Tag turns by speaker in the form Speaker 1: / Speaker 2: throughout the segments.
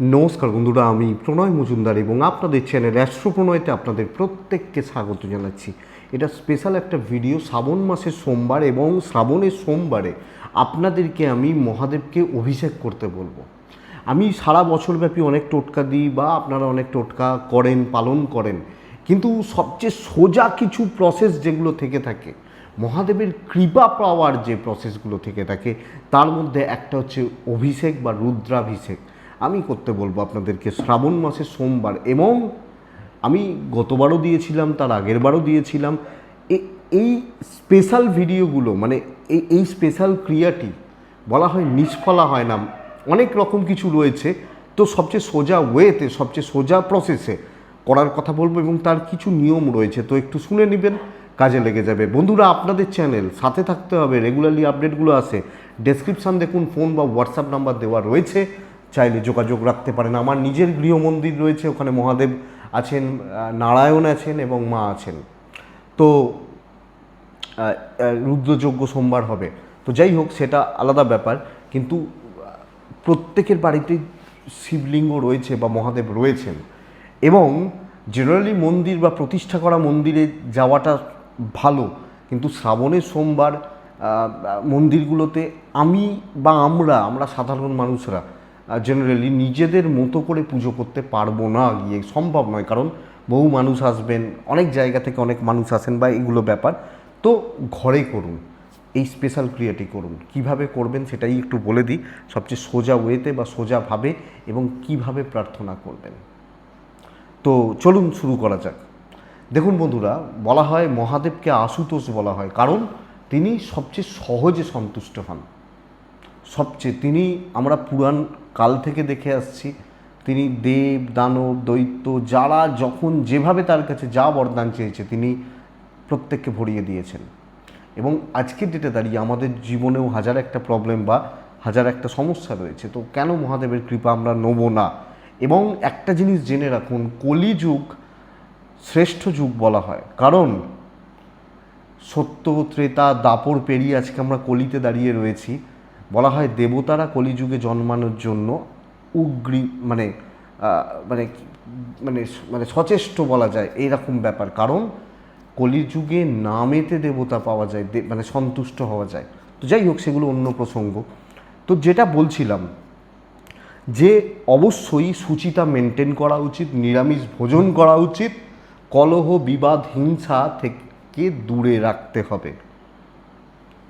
Speaker 1: নমস্কার বন্ধুরা, আমি প্রণয় মজুমদার এবং আপনাদের চ্যানেল অ্যাস্ট্রো প্রণয়তে আপনাদের প্রত্যেককে স্বাগত জানাচ্ছি। এটা স্পেশাল একটা ভিডিও শ্রাবণ মাসের সোমবার এবং শ্রাবণের সোমবারে আপনাদেরকে আমি মহাদেবকে অভিষেক করতে বলব। আমি সারা বছরব্যাপী অনেক টোটকা দিই বা আপনারা অনেক টোটকা করেন, পালন করেন, কিন্তু সবচেয়ে সোজা কিছু প্রসেস যেগুলো থেকে থাকে, মহাদেবের কৃপা পাওয়ার যে প্রসেসগুলো থেকে থাকে, তার মধ্যে একটা হচ্ছে অভিষেক বা রুদ্রাভিষেক। আমি করতে বলব আপনাদেরকে, শ্রাবণ মাসের সোমবার এবং আমি গতবারও দিয়েছিলাম, তার আগের বারও দিয়েছিলাম এই স্পেশাল ভিডিওগুলো মানে এই এই স্পেশাল ক্রিয়াটি বলা হয় নিষ্ফলা হয় না, অনেক রকম কিছু রয়েছে। তো সবচেয়ে সোজা ওয়েতে, সবচেয়ে সোজা প্রসেসে করার কথা বলব এবং তার কিছু নিয়ম রয়েছে, তো একটু শুনে নেবেন, কাজে লেগে যাবে। বন্ধুরা, আপনাদের চ্যানেল, সাথে থাকতে হবে, রেগুলারলি আপডেটগুলো আসে। ডেসক্রিপশান দেখুন, ফোন বা হোয়াটসঅ্যাপ নাম্বার দেওয়া রয়েছে। চাইলে যোগাযোগ রাখতে পারেন। আমার নিজের গৃহমন্দির রয়েছে, ওখানে মহাদেব আছেন নারায়ণ আছেন এবং মা আছেন। তো রুদ্রযজ্ঞ সোমবার হবে। তো যাই হোক, সেটা আলাদা ব্যাপার। কিন্তু প্রত্যেকের বাড়িতে শিবলিঙ্গ রয়েছে বা মহাদেব রয়েছেন। এবং জেনারেলি মন্দির বা প্রতিষ্ঠা করা মন্দিরে যাওয়াটা ভালো। কিন্তু শ্রাবণের সোমবার মন্দিরগুলোতে আমি বা আমরা আমরা সাধারণ মানুষরা জেনারেলি নিজেদের মতো করে পুজো করতে পারব না গিয়ে, সম্ভব নয়। কারণ বহু মানুষ আসবেন, অনেক জায়গা থেকে অনেক মানুষ আসেন বা এগুলো ব্যাপার। তো ঘরে করুন, এই স্পেশাল ক্রিয়াটি করুন। কীভাবে করবেন সেটাই একটু বলে দিই। সবচেয়ে সোজা ওয়েতে বা সোজাভাবে এবং কীভাবে প্রার্থনা করবেন। তো চলুন শুরু করা যাক। দেখুন বন্ধুরা, বলা হয় মহাদেবকে আশুতোষ বলা হয়। কারণ তিনি সবচেয়ে সহজে সন্তুষ্ট হন। সবচেয়ে তিনি আমরা পুরাণ কাল থেকে দেখে আসছি। তিনি দেব, দানব, দৈত্য, যারা যখন যেভাবে তার কাছে যা বরদান চেয়েছে, তিনি প্রত্যেককে ভরিয়ে দিয়েছেন। এবং আজকের ডেটে দাঁড়িয়ে আমাদের জীবনেও হাজার একটা প্রবলেম বা হাজার একটা সমস্যা রয়েছে। তো কেন মহাদেবের কৃপা আমরা নেব না? এবং একটা জিনিস জেনে রাখুন, কলিযুগ শ্রেষ্ঠ যুগ বলা হয়। কারণ সত্য, ত্রেতা, দাপর পেরিয়ে আজকে আমরা কলিতে দাঁড়িয়ে রয়েছি। বলা হয় দেবতারা কলিযুগে জন্মানোর জন্য উগ্রী মানে মানে মানে মানে সচেষ্ট বলা যায় এইরকম ব্যাপার। কারণ কলিযুগে নামেতে দেবতা পাওয়া যায় মানে সন্তুষ্ট হওয়া যায়। তো যাই হোক, সেগুলো অন্য প্রসঙ্গ। তো যেটা বলছিলাম যে অবশ্যই সুচিতা মেনটেন করা উচিত, নিরামিষ ভোজন করা উচিত, কলহ, বিবাদ, হিংসা থেকে দূরে রাখতে হবে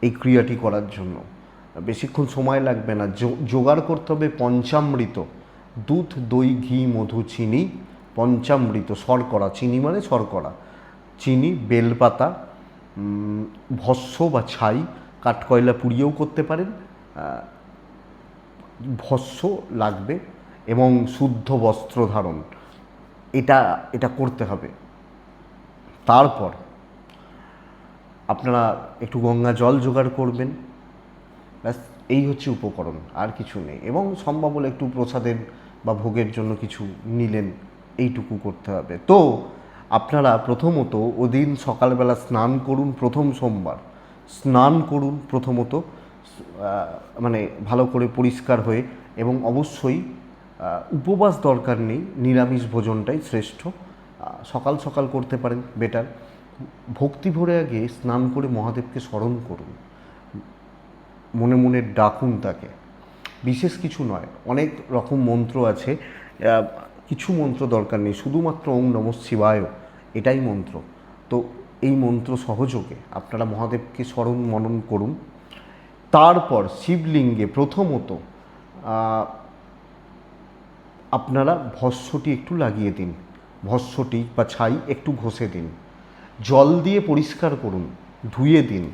Speaker 1: এই ক্রিয়াটি করার জন্য। বেশিক্ষণ সময় লাগবে না। জোগাড় করতে হবে পঞ্চামৃত। দুধ, দই, ঘি, মধু, চিনি, পঞ্চামৃত, শর্করা। চিনি মানে শর্করা। চিনি, বেলপাতা ভস্য বা ছাই, কাঠকয়লা পুড়িয়েও করতে পারেন। ভস্য লাগবে এবং শুদ্ধ বস্ত্র ধারণ। এটা এটা করতে হবে। তারপর আপনারা একটু গঙ্গা জল জোগাড় করবেন। ব্যাস, এই হচ্ছে উপকরণ, আর কিছু নেই। এবং সম্ভব হলে একটু প্রসাদের বা ভোগের জন্য কিছু নিলেন, এইটুকু করতে হবে। তো, আপনারা প্রথমত ওদিন সকালবেলা স্নান করুন প্রথম সোমবার। স্নান করুন প্রথমত মানে ভালো করে পরিষ্কার হয়ে, এবং অবশ্যই উপবাস দরকার নেই, নিরামিষ ভোজনটাই শ্রেষ্ঠ। সকাল সকাল করতে পারেন, বেটার। ভক্তি ভরে আগে স্নান করে মহাদেবকে স্মরণ করুন। মনে মনে ডাকুন তাকে। বিশেষ কিছু নয়, অনেক রকম মন্ত্র আছে। কিছু মন্ত্র দরকার নেই, শুধুমাত্র ওং নম শিবায়, এটাই মন্ত্র। তো এই মন্ত্র সহযোগে আপনারা মহাদেবকে স্মরণ মনন করুন। তারপর শিবলিঙ্গে প্রথমত আপনারা ভস্যটি একটু লাগিয়ে দিন, ভস্যটি বা ছাই একটু ঘষে দিন। জল দিয়ে পরিষ্কার করুন, ধুয়ে দিন,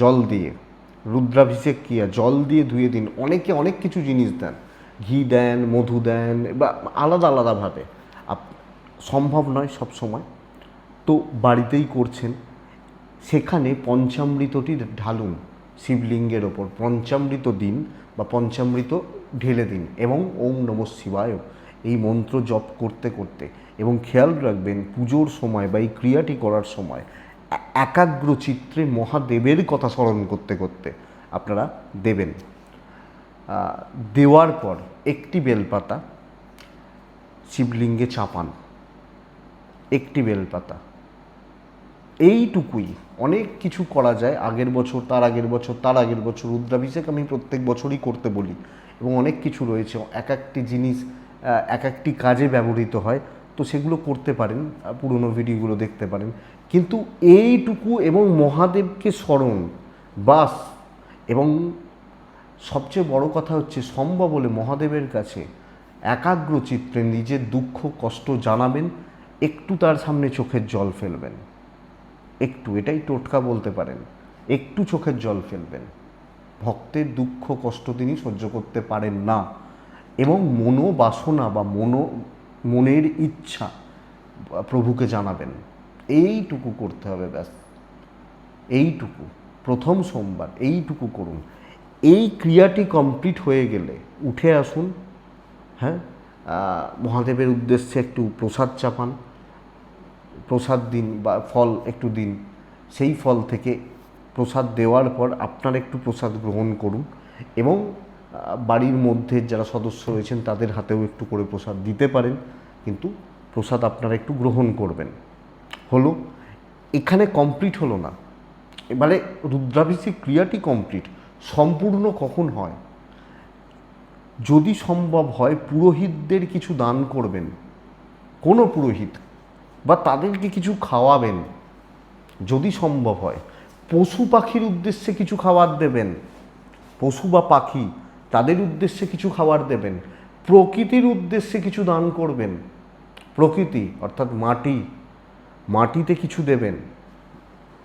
Speaker 1: জল দিয়ে। রুদ্রাভিষেক কিয়া, জল দিয়ে ধুয়ে দিন। অনেকে অনেক কিছু জিনিস দেন। ঘি দেন, মধু দেন, বা আলাদা আলাদাভাবে। সম্ভব নয় সব সময়। তো বাড়িতেই করছেন। সেখানে পঞ্চামৃতটি ঢালুন শিবলিঙ্গের ওপর। পঞ্চামৃত দিন বা পঞ্চামৃত ঢেলে দিন এবং ওম নম শিবায়। এই মন্ত্র জপ করতে করতে এবং খেয়াল রাখবেন পুজোর সময় বা এই ক্রিয়াটি করার সময় একাগ্র চিত্রে মহাদেবের কথা স্মরণ করতে করতে আপনারা দেবেন। দেওয়ার পর একটি বেলপাতা শিবলিঙ্গে চাপান। একটি বেলপাতা। এইটুকুই। অনেক কিছু করা যায়। আগের বছর, তার আগের বছর, তার আগের বছর, রুদ্রাভিষেক আমি প্রত্যেক বছরই করতে বলি এবং অনেক কিছু রয়েছে। এক একটি জিনিস এক একটি কাজে ব্যবহৃত হয়। তো সেগুলো করতে পারেন পুরনো ভিডিওগুলো দেখতে পারেন। কিন্তু এইটুকু এবং মহাদেবকে স্মরণ, বাস, এবং সবচেয়ে বড় কথা হচ্ছে সম্ভব হলে মহাদেবের কাছে একাগ্র চিত্রে নিজের দুঃখ, কষ্ট জানাবেন, একটু তার সামনে চোখের জল ফেলবেন। একটু, এটাই টোটকা বলতে পারেন, একটু চোখের জল ফেলবেন। ভক্তের দুঃখ, কষ্ট তিনি সহ্য করতে পারেন না, এবং মনোবাসনা বা মনো মনের ইচ্ছা প্রভুকে জানাবেন। এইটুকু করতে হবে ব্যাস। এইটুকু, প্রথম সোমবার, এইটুকু করুন। এই ক্রিয়াটি কমপ্লিট হয়ে গেলে উঠে আসুন হ্যাঁ? মহাদেবের উদ্দেশ্যে একটু প্রসাদ চাপান, প্রসাদ দিন বা ফল একটু দিন। সেই ফল থেকে প্রসাদ দেওয়ার পর আপনার একটু প্রসাদ গ্রহণ করুন এবং বাড়ির মধ্যে যারা সদস্য রয়েছেন তাদের হাতেও একটু করে প্রসাদ দিতে পারেন। কিন্তু প্রসাদ আপনারা একটু গ্রহণ করবেন। হলো, এখানে কমপ্লিট হলো না। এবারে রুদ্রাভিষেক ক্রিয়াটি কমপ্লিট সম্পূর্ণ কখন হয়? যদি সম্ভব হয় পুরোহিতদের কিছু দান করবেন। কোনো পুরোহিত। বা তাদেরকে কিছু খাওয়াবেন। যদি সম্ভব হয়। পশু পাখির উদ্দেশ্যে কিছু খাবার দেবেন। পশু বা পাখি। তাদের উদ্দেশ্যে কিছু খাবার দেবেন, প্রকৃতির উদ্দেশ্যে কিছু দান করবেন, প্রকৃতি অর্থাৎ মাটি, মাটিতে কিছু দেবেন,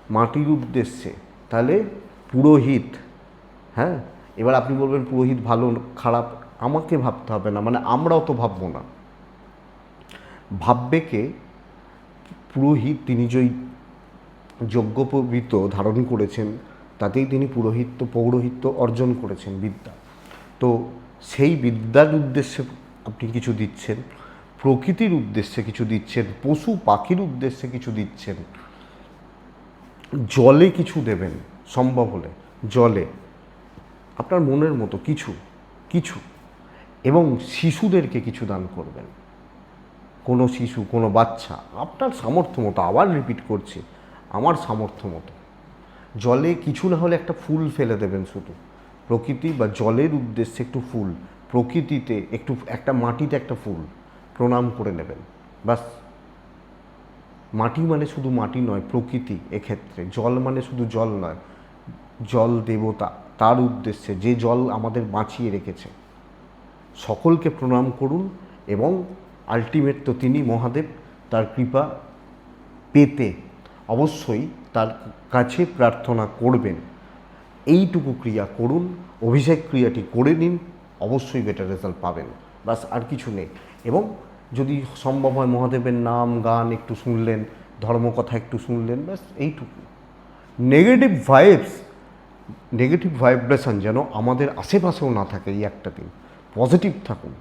Speaker 1: মাটির উদ্দেশ্যে। তাহলে পুরোহিত হ্যাঁ? এবার আপনি বলবেন, পুরোহিত ভালো, খারাপ, আমাকে ভাবতে হবে না। মানে আমরাও তো ভাববো না। ভাববে কে? পুরোহিত তিনি যেই যজ্ঞোপবীত ধারণ করেছেন, তাতেই তিনি পুরোহিত্য পৌরোহিত্য অর্জন করেছেন বিদ্যা। তো সেই বিদ্যার উদ্দেশ্যে আপনি কিছু দিচ্ছেন, প্রকৃতির উদ্দেশ্যে কিছু দিচ্ছেন, পশু পাখির উদ্দেশ্যে কিছু দিচ্ছেন, জলে কিছু দেবেন সম্ভব হলে, জলে, আপনার মনের মতো কিছু কিছু, এবং শিশুদেরকে কিছু দান করবেন। কোনো শিশু, কোনো বাচ্চা, আপনার সামর্থ্য মতো, আবার রিপিট করছি, আমার সামর্থ্য মতো। জলে কিছু না হলে একটা ফুল ফেলে দেবেন শুধু। প্রকৃতি বা জলের উদ্দেশ্যে একটু ফুল, প্রকৃতিতে একটু, একটা মাটিতে একটা ফুল, প্রণাম করে নেবেন। বাস, মাটি মানে শুধু মাটি নয়, প্রকৃতি এক্ষেত্রে। জল মানে শুধু জল নয়, জল দেবতা, তার উদ্দেশ্যে যে জল আমাদের বাঁচিয়ে রেখেছে। সকলকে প্রণাম করুন এবং আলটিমেট তো তিনি, মহাদেব, তার কৃপা পেতে অবশ্যই তার কাছে প্রার্থনা করবেন। এইটুকু ক্রিয়া করুন, অভিষেক ক্রিয়াটি করে নিন, অবশ্যই বেটার রেজাল্ট পাবেন। বাস আর কিছু নেই। এবং যদি সম্ভব হয় মহাদেবের নাম, গান একটু শুনলেন, ধর্মকথা একটু শুনলেন, ব্যাস, এইটুকু। নেগেটিভ ভাইবস নেগেটিভ ভাইব্রেশন যেন আমাদের আশেপাশেও না থাকে এই একটা দিন। পজিটিভ থাকুন।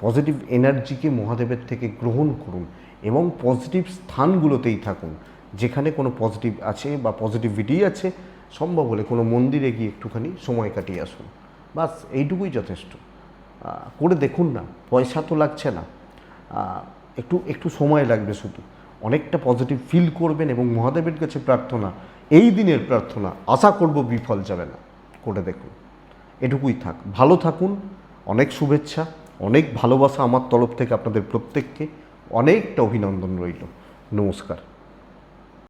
Speaker 1: পজিটিভ এনার্জিকে মহাদেবের থেকে গ্রহণ করুন এবং পজিটিভ স্থানগুলোতেই থাকুন। যেখানে কোনো পজিটিভ আছে বা পজিটিভিটি আছে সম্ভব হলে কোনো মন্দিরে গিয়ে একটুখানি সময় কাটিয়ে আসুন। বাস এইটুকুই যথেষ্ট। করে দেখুন না, পয়সা তো লাগছে না। একটু একটু সময় লাগবে শুধু। অনেকটা পজিটিভ ফিল করবেন এবং মহাদেবের কাছে প্রার্থনা, এই দিনের প্রার্থনা, আশা করব বিফল যাবে না। করে দেখুন। এটুকুই থাক। ভালো থাকুন, অনেক শুভেচ্ছা, অনেক ভালোবাসা আমার তরফ থেকে আপনাদের প্রত্যেককে। অনেকটা অভিনন্দন রইল। নমস্কার।